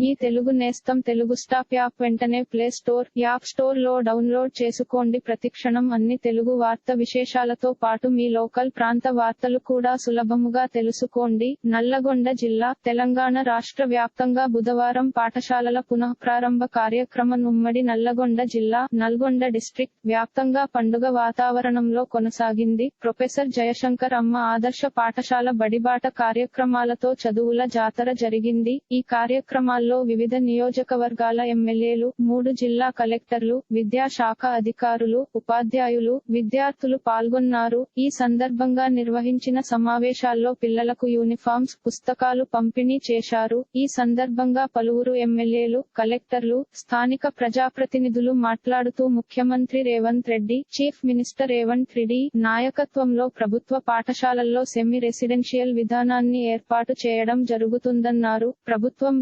మీ తెలుగు నేస్తం Telugu stop app వెంటనే play store app స్టోర్లో డౌన్లోడ్ చేసుకోండి. ప్రతిక్షణం అన్ని తెలుగు వార్త విశేషాలతో పాటు మీ లోకల్ ప్రాంత వార్తలు కూడా సులభముగా తెలుసుకోండి. నల్లగొండ జిల్లా తెలంగాణ రాష్ట్ర వ్యాప్తంగా బుధవారం పాఠశాలల పునః ప్రారంభ కార్యక్రమం ఉమ్మడి నల్లగొండ జిల్లా నల్గొండ డిస్ట్రిక్ట్ వ్యాప్తంగా పండుగ వాతావరణంలో కొనసాగింది. ప్రొఫెసర్ జయశంకర్ అమ్మ ఆదర్శ పాఠశాల బడిబాట కార్యక్రమాలతో చదువుల జాతర జరిగింది. ఈ కార్యక్రమాల్లో వివిధ నియోజకవర్గాల ఎమ్మెల్యేలు మూడు జిల్లా కలెక్టర్లు విద్యాశాఖ అధికారులు ఉపాధ్యాయులు విద్యార్థులు పాల్గొన్నారు. ఈ సందర్భంగా నిర్వహించిన సమావేశాల్లో పిల్లలకు యూనిఫామ్స్ పుస్తకాలు పంపిణీ చేశారు. ఈ సందర్భంగా పలువురు ఎమ్మెల్యేలు కలెక్టర్లు స్థానిక ప్రజాప్రతినిధులు మాట్లాడుతూ ముఖ్యమంత్రి రేవంత్ రెడ్డి చీఫ్ మినిస్టర్ రేవంత్ రెడ్డి నాయకత్వంలో ప్రభుత్వ పాఠశాలల్లో సెమీ రెసిడెన్షియల్ విధానాన్ని ఏర్పాటు చేయడం జరుగుతుందన్నారు. ప్రభుత్వం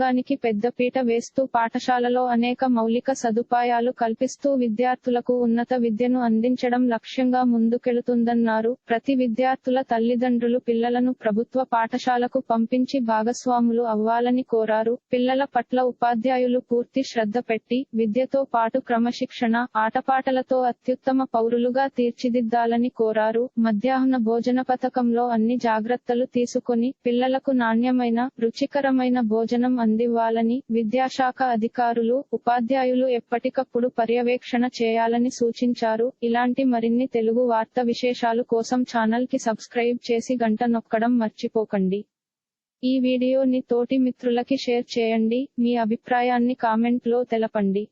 రంగానికి పెద్దపీట వేస్తూ పాఠశాలలో అనేక మౌలిక సదుపాయాలు కల్పిస్తూ విద్యార్థులకు ఉన్నత విద్యను అందించడం లక్ష్యంగా ముందుకెళుతుందన్నారు. ప్రతి విద్యార్థుల తల్లిదండ్రులు పిల్లలను ప్రభుత్వ పాఠశాలకు పంపించి భాగస్వాములు అవ్వాలని కోరారు. పిల్లల పట్ల ఉపాధ్యాయులు పూర్తి శ్రద్ధ పెట్టి విద్యతో పాటు క్రమశిక్షణ ఆటపాటలతో అత్యుత్తమ పౌరులుగా తీర్చిదిద్దాలని కోరారు. మధ్యాహ్న భోజన పథకంలో అన్ని జాగ్రత్తలు తీసుకొని పిల్లలకు నాణ్యమైన రుచికరమైన భోజనం అందివ్వాలని విద్యాశాఖ అధికారులు ఉపాధ్యాయులు ఎప్పటికప్పుడు పర్యవేక్షణ చేయాలని సూచించారు. ఇలాంటి మరిన్ని తెలుగు వార్త విశేషాలు కోసం ఛానల్కి సబ్స్క్రైబ్ చేసి గంట నొక్కడం మర్చిపోకండి. ఈ వీడియోని తోటి మిత్రులకి షేర్ చేయండి. మీ అభిప్రాయాన్ని కామెంట్లో తెలపండి.